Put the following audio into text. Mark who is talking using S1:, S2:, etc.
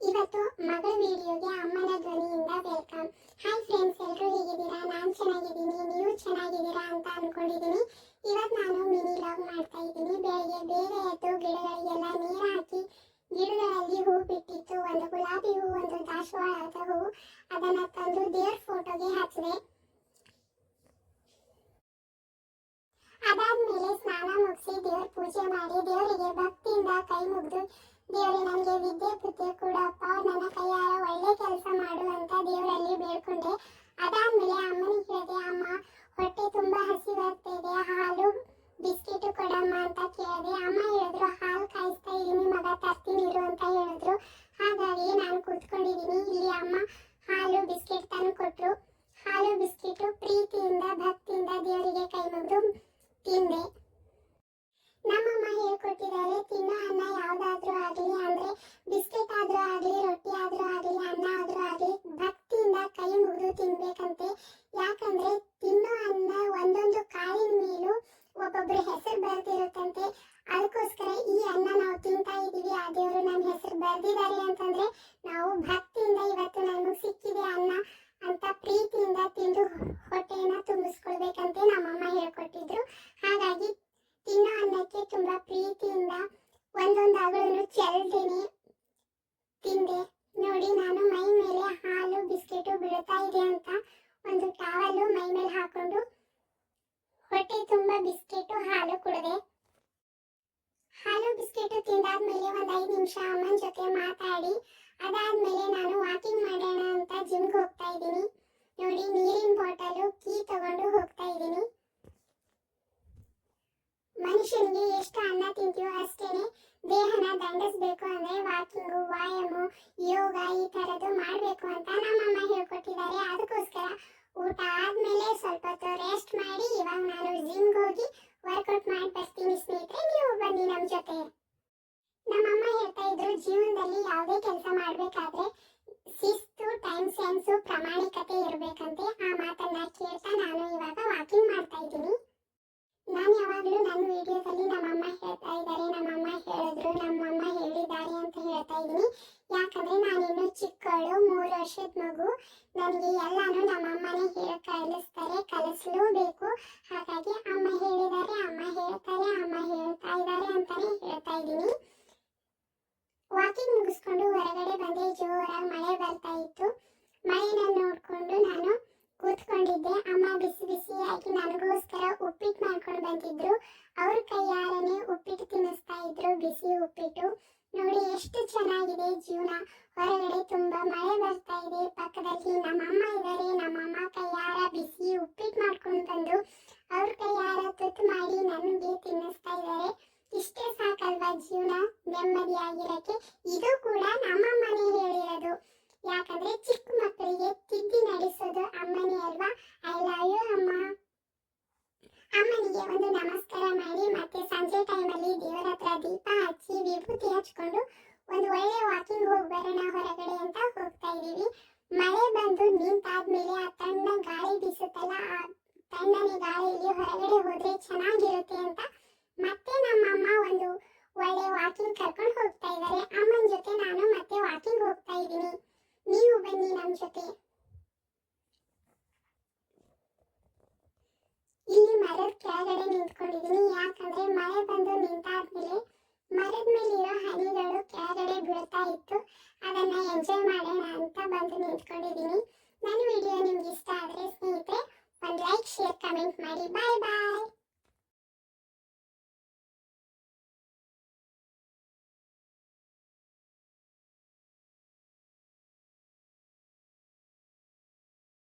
S1: ಇವತ್ತು ಮಗಳ ವಿಡಿಯೋಗೆ ಅಮ್ಮನ ಧ್ವನಿಯಿಂದ ವೆಲ್ಕಮ್ ಹಾಯ್ ಫ್ರೆಂಡ್ಸ್ ಎಲ್ಲರೂ ಹೇಗಿದ್ದೀರಾ? ನಾನು ಚೆನ್ನಾಗಿದ್ದೀನಿ. ನೀವು ಚೆನ್ನಾಗಿದ್ದೀರಾ ಅಂತ ಅಂದ್ಕೊಂಡಿದ್ದೀನಿ ಇವತ್ತು ನಾನು ಮಿನಿ ಲಾಗ್ ಮಾಡ್ತಾ ಇದ್ದೀನಿ. ಬೆಳಗ್ಗೆ ಬೇಗ ಎದ್ದು ಗಿಡಗಳಿಗೆಲ್ಲ ನೀರು ಹಾಕಿ ಗಿಡಗಳಲ್ಲಿ ಹೂ ಬಿಟ್ಟಿತ್ತು. ಒಂದು ಗುಲಾಬಿ ಹೂ, ಒಂದು ದಾಸವಾಳದ ಹೂ. ಅದನ್ನ ತಂದು ದೇವ್ರ ಫೋಟೋಗೆ ಹಚ್ಚಿದೆ ಅದಾದ್ಮೇಲೆ ಸ್ನಾನ ಮುಗಿಸಿ ದೇವ್ರ ಪೂಜೆ ಮಾಡಿ ದೇವರಿಗೆ ಭಕ್ತಿಯಿಂದ ಕೈ ಮುಗಿದು ದೇವರೇ, ನನಗೆ ವಿದ್ಯೆ ಬುದ್ಧಿ ಕೊಡಪ್ಪ ನನ್ನ ಕೈಯಾರ ಒಳ್ಳೆ ಕೆಲಸ ಮಾಡು ಅಂತ ದೇವರಲ್ಲಿ ಬೇಡ್ಕೊಂಡೆ. ಅದಾದ್ಮೇಲೆ ಅಮ್ಮನಿಗೆ ಕೇಳಿದೆ ಅಮ್ಮ, ಹೊಟ್ಟೆ ತುಂಬಾ ಇದೆ, ಹಾಲು, ಬಿಸ್ಕೆಟ್ ಕೊಡಮ್ಮ ಅಂತ ಕೇಳಿದೆ. ಅಮ್ಮ ಹೇಳಿದ್ರು, ಹಾಲು ಕಾಯಿಸ್ತಾ ಇದ್ದೀನಿ, ಮಗ ತರ್ತೀನಿ, ಇರು ಅಂತ ಹೇಳಿದ್ರು. ಹಾಗಾಗಿ ನಾನು ಕೂತ್ಕೊಂಡಿದ್ದೀನಿ. ಇಲ್ಲಿ ಅಮ್ಮ ಹಾಲು, ಬಿಸ್ಕೆಟ್ ತಂದು ಕೊಟ್ಟರು ಹಾಲು, ಬಿಸ್ಕೆಟ್ ಪ್ರೀತಿಯಿಂದ, ಭಕ್ತಿಯಿಂದ ದೇವರಿಗೆ ಕೈ ಮುಗಿದು ತಿಂದೆ. ನಮ್ಮಮ್ಮ ಹೇಳ್ಕೊಟ್ಟಿದ್ದಾರೆ ತಿನ್ನೋ ಅನ್ನ ಯಾವ್ದಾದ್ರೂ ಆಗ್ಲಿ ಅಂದ್ರೆ ಬಿಸ್ಕೆಟ್ ಆದ್ರೂ ಆಗ್ಲಿ ರೊಟ್ಟಿ ಆದ್ರೂ ಆಗ್ಲಿ ಅನ್ನ ಆದ್ರೂ ಆಗ್ಲಿ ಭಕ್ತಿಯಿಂದ ಕೈ ಮುಗಿದು ತಿನ್ಬೇಕಂತೆ ಯಾಕಂದ್ರೆ ತಿನ್ನೋ ಅನ್ನ ಒಂದೊಂದು ಕಾಳಿನ ಮೇಲೂ ಒಬ್ಬೊಬ್ರ ಹೆಸರು ಬರ್ದಿರುತ್ತಂತೆ ಅದಕ್ಕೋಸ್ಕರ ಈ ಅನ್ನ ನಾವು ತಿಂತಾ ಇದೀವಿ ಆ ದೇವರು ನಮ್ಮ ಹೆಸರು ಬರ್ದಿದ್ದಾರೆ ಅಂತಂದ್ರೆ ನಾವು ಭಕ್ತಿಯಿಂದ ಇವತ್ತು ನಮಗೆ ಸಿಕ್ಕಿದೆ ಅನ್ನ ಅಂತ ಪ್ರೀತಿಯಿಂದ ತಿಂದು ಹೊಟ್ಟೆಯನ್ನ ತುಂಬಿಸ್ಕೊಳ್ಬೇಕಂತೆ ನಮ್ಮಮ್ಮ ಹೇಳ್ಕೊಟ್ಟಿದ್ರು. ಹಾಗಾಗಿ ತಿನ್ನೋ ಅನ್ನಕ್ಕೆ ತುಂಬಾ ಪ್ರೀತಿಯಿಂದ ಒಂದೊಂದು ಅಗಳನ್ನು ಚೆಲ್ದೇನೆ ತಿಂದೆ. ನೋಡಿ ನಾನು ಮೈ ಮೇಲೆ ಹಾಲು, ಬಿಸ್ಕೆಟು ಬೀಳ್ತಾ ಇದೆ ಅಂತ ಒಂದು ಟಾವಲು ಮೈ ಮೇಲೆ ಹಾಕೊಂಡು ಹೊಟ್ಟೆ ತುಂಬಾ ಬಿಸ್ಕೆಟು, ಹಾಲು ಕುಡಿದೆ. ಹಾಲು ಬಿಸ್ಕೆಟು ತಿಂದಾದ್ಮೇಲೆ ಒಂದ್ ಐದು ನಿಮಿಷ ಅಮ್ಮನ ಜೊತೆ ಮಾತಾಡಿ, ಅದಾದ್ಮೇಲೆ ನಾನು ವಾಕಿಂಗ್ ಮಾಡೋಣ ಅಂತ ಜಿಮ್ಗೆ ಹೋಗ್ತಾ ಇದ್ದೀನಿ. ನೋಡಿ, ನೀರಿನ ಬಾಟಲು ಕೀ ತಗೊಂಡು ಹೋಗ್ತಾ ಇದ್ದೀನಿ. ಮನುಷ್ಯನಿಗೆ ಎಷ್ಟು ಅನ್ನ ತಿಂತೀವೋ ಅಷ್ಟೇನೆ ದೇಹನ ದಂಡಿಸ್ಬೇಕು ಅಂದ್ರೆ ವಾಕಿಂಗು ವ್ಯಾಯಾಮ, ಯೋಗ ಈ ತರದ್ದು ಮಾಡಬೇಕು ಅಂತ ನಮ್ಮಮ್ಮ ಹೇಳ್ಕೊಟ್ಟಿದ್ದಾರೆ. ಅದಕ್ಕೋಸ್ಕರ ಊಟ ಆದ್ಮೇಲೆ ಸ್ವಲ್ಪ ಹೊತ್ತು ರೆಸ್ಟ್ ಮಾಡಿ, ಇವಾಗ ನಾನು ಜಿಮ್ಗೆ ಹೋಗಿ ವರ್ಕೌಟ್ ಮಾಡಿ ಬರ್ತೀನಿ ಸ್ನೇಹಿತರೆ ನೀವು ಬನ್ನಿ ನಮ್ಮ ಜೊತೆ ನಮ್ಮಮ್ಮ ಹೇಳ್ತಾ ಇದ್ರು ಜೀವನದಲ್ಲಿ ಯಾವುದೇ ಕೆಲಸ ಮಾಡಬೇಕಾದ್ರೆ ಶಿಸ್ತು ಟೈಮ್ ಸೆನ್ಸು ಪ್ರಾಮಾಣಿಕತೆ ಇರಬೇಕಂತೆ. ಆ ಮಾತನ್ನ ಕೇಳ್ತಾ ನಾನು ಇವಾಗ ವಾಕಿಂಗ್ ಮಾಡ್ತಾ ಇದ್ದೀನಿ. ನಾನು ಯಾವಾಗಲೂ ನನ್ನ ವಿಡಿಯೋದಲ್ಲಿ ನಮ್ಮಮ್ಮ ಹೇಳ್ತಾ ಇದ್ದಾರೆ, ನಮ್ಮಮ್ಮ ಹೇಳಿದ್ರು, ನಮ್ಮಮ್ಮ ಹೇಳಿದ್ದಾರೆ ಅಂತ ಹೇಳ್ತಾ ಇದ್ದೀನಿ. ಯಾಕಂದ್ರೆ ನಾನಿನ್ನೂ ಚಿಕ್ಕಳು ಮೂರು ವರ್ಷದ ಮಗು. ನನಗೆ ಎಲ್ಲಾನು ನಮ್ಮಮ್ಮನೇ ವಾಕಿಂಗ್ ಹೊರಗಡೆ ಬಂದೆ ಜೋರಾಗಿ ಮಳೆ ಬರ್ತಾ ಇತ್ತು. ಮಳೆನ ನೋಡ್ಕೊಂಡು ನಾನು ಕೂತ್ಕೊಂಡಿದ್ದೆ. ಅಮ್ಮ ಬಿಸಿ ಬಿಸಿಯಾಗಿ ನನಗೋಸ್ಕರ ಉಪ್ಪಿಟ್ಟು ಮಾಡ್ಕೊಂಡು ಬಂದಿದ್ರು. ಅವ್ರ ಕೈಯಾರನೆ ಉಪ್ಪಿಟ್ಟು ತಿನ್ನಿಸ್ತಾ ಇದ್ರು, ಬಿಸಿ ಉಪ್ಪಿಟ್ಟು. ನೋಡಿ ಎಷ್ಟು ಚೆನ್ನಾಗಿದೆ ಜೀವನ. ಹೊರಗಡೆ ತುಂಬಾ ಮಳೆ ಬರ್ತಾ ಇದೆ. ಪಕ್ಕದಲ್ಲಿ ನಮ್ಮಮ್ಮ ಇದ್ದಾರೆ ನಮ್ಮಮ್ಮ ಕೈಯಾರ ಬಿಸಿ ಉಪ್ಪಿಟ್ಟು ಮಾಡ್ಕೊಂಡು ಬಂದು ಅವ್ರ ಕೈಯಾರ ತುತ್ತು ಮಾಡಿ ನನಗೆ ತಿನ್ನಿಸ್ತಾ ಇದ್ದಾರೆ ಇಷ್ಟೇ ಸಾಕಲ್ವಾ ಜೀವನ? ನೆಮ್ಮದಿಯಾಗಿರಕ್ಕೆ ಇದು ಕೂಡ ನಮ್ಮ ಮನೆ ಹೇಳಿರೋದು. ಯಾಕಂದ್ರೆ ಚಿಕ್ಕ ಮಕ್ಕಳಿಗೆ ತಿದ್ದಿ ನಡೆಸೋದು ಅಮ್ಮನೇ ಅಲ್ವಾ? ಐ ಲವ್ ಯು ಅಮ್ಮ. ಅಮ್ಮನಿಗೆ ಒಂದು ನಮಸ್ಕಾರ ಮಾಡಿ, ಮತ್ತೆ ಸಂಜೆ ಟೈಮಲ್ಲಿ ದೇವರ ಹತ್ರ ದೀಪ ಹಚ್ಚಿ, ವಿಭೂತಿ ಹಚ್ಕೊಂಡು ಒಂದು ಒಳ್ಳೆ ವಾಕಿಂಗ್ ಹೋಗಿ ಬರೋಣ ಹೊರಗಡೆ ಅಂತ ಹೋಗ್ತಾ ಇದೀವಿ ಮಳೆ ಬಂದು ನಿಂತಾದ್ಮೇಲೆ ಆ ತಣ್ಣ ಗಾಳಿ ಬೀಸುತ್ತಲ್ಲ ಆ ತಣ್ಣನೆ ಗಾಳಿಯಲ್ಲಿ ಹೊರಗಡೆ ಹೋದ್ರೆ ಚೆನ್ನಾಗಿರುತ್ತೆ ಅಂತ ಮತ್ತೆ ನಮ್ಮಮ್ಮ ಒಂದು ಒಳ್ಳೆ ವಾಕಿಂಗ್ ಕರ್ಕೊಂಡು ಹೋಗ್ತಾ ಇದ್ದಾರೆ ಅಮ್ಮನ ಜೊತೆ ನಾನು ಮತ್ತೆ ವಾಕಿಂಗ್ ಹೋಗ್ತಾ ಇದ್ದೀನಿ ನೀವು ಬನ್ನಿ ಇಲ್ಲಿ ಮರದ ಕೆಳಗಡೆ ನಿಂತ್ಕೊಂಡಿದ್ದೀನಿ. ಯಾಕಂದ್ರೆ ಮಳೆ ಬಂದು ನಿಂತಾದ್ಮೇಲೆ ಮರದ ಮೇಲಿರೋ ಹನಿಗಳು ಕೆಳಗಡೆ ಬೀಳ್ತಾ ಇತ್ತು. ಅದನ್ನ ಎಂಜಾಯ್ ಮಾಡೋಣ ಅಂತ ಬಂದು ನಿಂತ್ಕೊಂಡಿದ್ದೀನಿ. ನನ್ನ ವಿಡಿಯೋ ನಿಮ್ಗೆ ಇಷ್ಟ ಆದ್ರೆ ಸ್ನೇಹಿತರೆ, ಒಂದು ಲೈಕ್ ಶೇರ್ ಕಮೆಂಟ್ ಮಾಡಿ. ಬಾಯ್ ಬಾಯ್